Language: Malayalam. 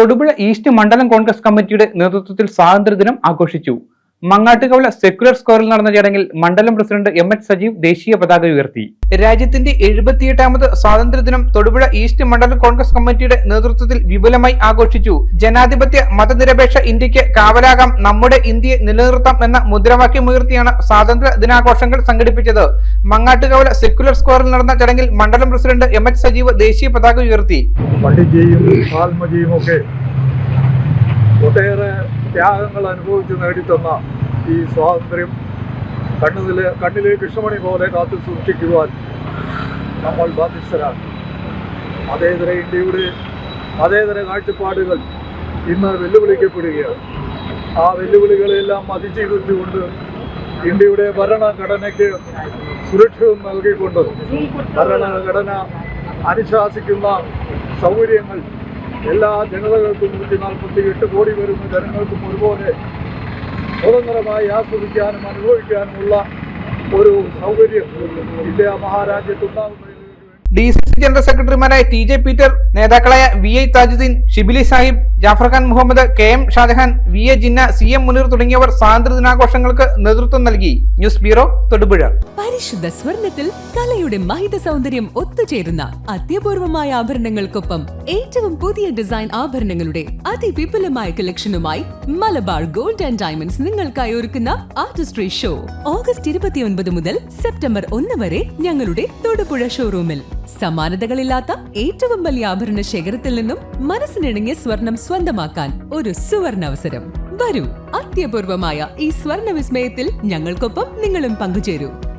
തൊടുപുഴ ഈസ്റ്റ് മണ്ഡലം കോൺഗ്രസ് കമ്മിറ്റിയുടെ നേതൃത്വത്തിൽ സ്വാതന്ത്ര്യദിനം ആഘോഷിച്ചു. മങ്ങാട്ടുകവല സെക്യുലർ സ്ക്വയറിൽ നടന്ന ചടങ്ങിൽ മണ്ഡലം പ്രസിഡന്റ് എം എച്ച് സജീവ് ദേശീയ പതാക ഉയർത്തി. രാജ്യത്തിന്റെ എഴുപത്തിയെട്ടാമത് സ്വാതന്ത്ര്യദിനം തൊടുപുഴ ഈസ്റ്റ് മണ്ഡലം കോൺഗ്രസ് കമ്മിറ്റിയുടെ നേതൃത്വത്തിൽ വിപുലമായി ആഘോഷിച്ചു. ജനാധിപത്യ മതനിരപേക്ഷ ഇന്ത്യയ്ക്ക് കാവലാകാം നമ്മുടെ ഇന്ത്യയെ നിലനിർത്താം എന്ന മുദ്രാവാക്യമുയർത്തിയാണ് സ്വാതന്ത്ര്യ ദിനാഘോഷങ്ങൾ സംഘടിപ്പിച്ചത്. മങ്ങാട്ടുകവല സെക്യുലർ സ്ക്വയറിൽ നടന്ന ചടങ്ങിൽ മണ്ഡലം പ്രസിഡന്റ് എം എച്ച് സജീവ് ദേശീയ പതാക ഉയർത്തി. പണ്ഡിറ്റ്ജിയും ഒക്കെ ഒട്ടേറെ ത്യാഗങ്ങൾ അനുഭവിച്ച് നേടിത്തന്ന ഈ സ്വാതന്ത്ര്യം കണ്ണിലെ കണ്ണിലെ കൃഷ്ണമണി പോലെ കാത്തു സൂക്ഷിക്കുവാൻ നമ്മൾ ബാധ്യസ്ഥരാണ്. അതേതര ഇന്ത്യയുടെ അതേതര കാഴ്ചപ്പാടുകൾ ഇന്ന് വെല്ലുവിളിക്കപ്പെടുകയാണ്. ആ വെല്ലുവിളികളെല്ലാം അതിജീവിച്ചുകൊണ്ട് ഇന്ത്യയുടെ ഭരണഘടനയ്ക്ക് സുരക്ഷിതം നൽകിക്കൊണ്ട് ഭരണഘടന അനുശാസിക്കുന്ന സൗകര്യങ്ങൾ എല്ലാ ജനതകൾക്കും നൂറ്റി നാൽപ്പത്തി എട്ട് കോടി വരുന്ന ജനങ്ങൾക്കും ഒരുപോലെ സ്വതന്ത്രമായി ആസ്വദിക്കാനും അനുഭവിക്കാനുമുള്ള ഒരു സൗകര്യം ഇന്ത്യ മഹാരാജ്യത്തുണ്ടാകുന്നതിന് വേണ്ടി ജനറൽ സെക്രട്ടറിമാരായ ടി ജെ പീറ്റർ നേതാക്കളായ V I Tajuddin Shibili Sahib Jafar Khan Muhammad K M Shajahan V A Jinna C M Muneer തുടങ്ങിയവർ സ്വാതന്ത്ര്യ ദിനാഘോഷങ്ങൾക്ക് നേതൃത്വം നൽകി. News bureau Thodupuzha. പരിശുദ്ധ സ്വർണത്തിൽ കലയുടെ മഹിത സൗന്ദര്യം ഒത്തുചേരുന്ന അത്യപൂർവമായ ആഭരണങ്ങൾക്കൊപ്പം ഏറ്റവും പുതിയ ഡിസൈൻ ആഭരണങ്ങളുടെ അതിവിപുലമായ കളക്ഷനുമായി മലബാർ ഗോൾഡ് ആൻഡ് ഡയമണ്ട്സ് നിങ്ങൾക്കായി ഒരുക്കുന്ന ആർട്ടിസ്ട്രി ഷോ. ഓഗസ്റ്റ് ഇരുപത്തിയൊൻപത് മുതൽ സെപ്റ്റംബർ ഒന്ന് വരെ ഞങ്ങളുടെ തൊടുപുഴ ഷോറൂമിൽ. സമാനതകളില്ലാത്ത ഏറ്റവും വലിയ ആഭരണ ശേഖരത്തിൽ നിന്നും മനസ്സിനിണങ്ങിയ സ്വർണം സ്വന്തമാക്കാൻ ഒരു സുവർണ അവസരം വരൂ അത്യപൂർവമായ ഈ സ്വർണ വിസ്മയത്തിൽ ഞങ്ങൾക്കൊപ്പം നിങ്ങളും പങ്കുചേരൂ.